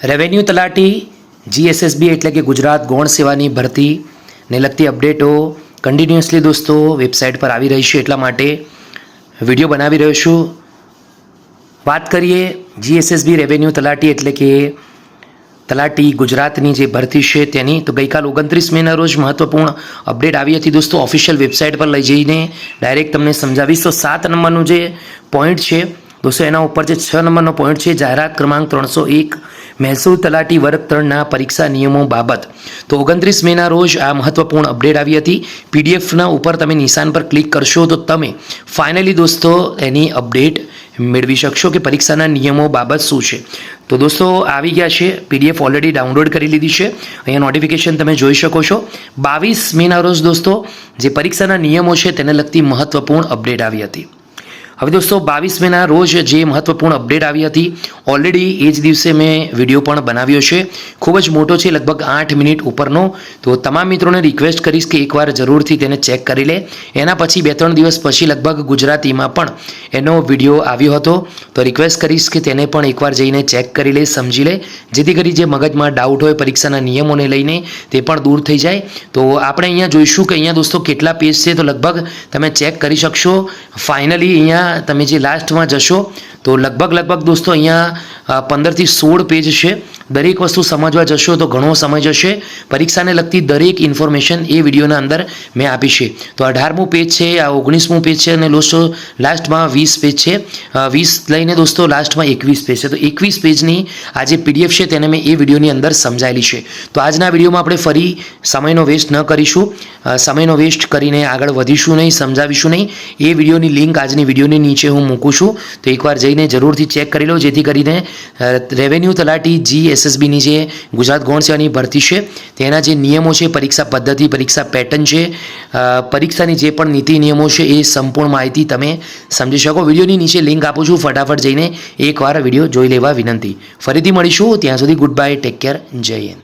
Revenue તલાટી GSSB એટલે કે ગુજરાત ગૌણ સેવાની ભરતીને લગતી અપડેટો કન્ટિન્યુઅસલી દોસ્તો વેબસાઇટ પર આવી રહી છે એટલા માટે વીડિયો બનાવી રહ્યો છું. વાત કરીએ જીએસએસબી રેવન્યુ તલાટી એટલે કે તલાટી ગુજરાતની જે ભરતી છે તેની, તો ગઈકાલ ઓગણત્રીસ મેના રોજ મહત્વપૂર્ણ અપડેટ આવી હતી દોસ્તો ઓફિશિયલ વેબસાઇટ પર લઈ જઈને ડાયરેક્ટ તમને સમજાવીશ. તો સાત નંબરનું જે પોઈન્ટ છે, દોસ્તો એના ઉપર જે છ નંબરનો પોઈન્ટ છે, જાહેરાત ક્રમાંક ત્રણસો એક મહેસૂલ તલાટી વર્ગ ત્રણના પરીક્ષા નિયમો બાબત. તો ઓગણત્રીસ મેના રોજ આ મહત્વપૂર્ણ અપડેટ આવી હતી. પીડીએફના ઉપર તમે નિશાન પર ક્લિક કરશો તો તમે ફાઇનલી દોસ્તો એની અપડેટ મેળવી શકશો કે પરીક્ષાના નિયમો બાબત શું છે. તો દોસ્તો આવી ગયા છે. પીડીએફ ઓલરેડી ડાઉનલોડ કરી લીધી છે. અહીંયા નોટિફિકેશન તમે જોઈ શકો છો. બાવીસ મેના રોજ દોસ્તો જે પરીક્ષાના નિયમો છે તેને લગતી મહત્વપૂર્ણ અપડેટ આવી હતી. હવે દોસ્તો, બાવીસ મેના રોજ જે મહત્વપૂર્ણ અપડેટ આવી હતી ઓલરેડી એ જ દિવસે મેં વીડિયો પણ બનાવ્યો છે. ખૂબ જ મોટો છે, લગભગ આઠ મિનિટ ઉપરનો. તો તમામ મિત્રોને રિક્વેસ્ટ કરીશ કે એકવાર જરૂરથી તેને ચેક કરી લે. એના પછી બે ત્રણ દિવસ પછી લગભગ ગુજરાતીમાં પણ એનો વીડિયો આવ્યો હતો. તો રિક્વેસ્ટ કરીશ કે તેને પણ એકવાર જઈને ચેક કરી લે, સમજી લે. જેથી કરી જે મગજમાં ડાઉટ હોય, પરીક્ષાના નિયમોને લઈને તે પણ દૂર થઈ જાય. તો આપણે અહીંયા જોઈશું કે અહીંયા દોસ્તો કેટલા પેજ છે. તો લગભગ તમે ચેક કરી શકશો. ફાઇનલી અહીંયા તમે જે લાસ્ટમાં જશો તો લગભગ લગભગ દોસ્તો અહીંયા પંદરથી સોળ પેજ છે. દરેક વસ્તુ સમજવા જશો તો ઘણો સમય જશે. પરીક્ષાને લગતી દરેક ઇન્ફોર્મેશન એ વિડીયોના અંદર મેં આપી છે. તો અઢારમું પેજ છે, આ ઓગણીસમું પેજ છે અને દોસ્તો લાસ્ટમાં વીસ પેજ છે. વીસ લઈને દોસ્તો લાસ્ટમાં એકવીસ પેજ છે. તો એકવીસ પેજની આ જે પીડીએફ છે તેને મેં એ વિડીયોની અંદર સમજાયેલી છે. તો આજના વિડીયોમાં આપણે ફરી સમયનો વેસ્ટ ન કરીશું. સમયનો વેસ્ટ કરીને આગળ વધીશું નહીં, સમજાવીશું નહીં. એ વિડીયોની લિંક આજની વિડીયોની નીચે હું મૂકું છું. તો એકવાર જઈને જરૂરથી ચેક કરી લો, જેથી કરીને રેવન્યુ તલાટી જી એસએસબીની જે ગુજરાત ગૌણ સેવાની ભરતી છે, તેના જે નિયમો છે, પરીક્ષા પદ્ધતિ, પરીક્ષા પેટર્ન છે પરીક્ષાની જે પણ નીતિ નિયમો છે, એ સંપૂર્ણ માહિતી તમે સમજી શકો. વિડીયોની નીચે લિંક આપું છું, ફટાફટ જઈને એકવાર વીડિયો જોઈ લેવા વિનંતી. ફરીથી મળીશું, ત્યાં સુધી ગુડ બાય ટેક કેર જય હિન્દ.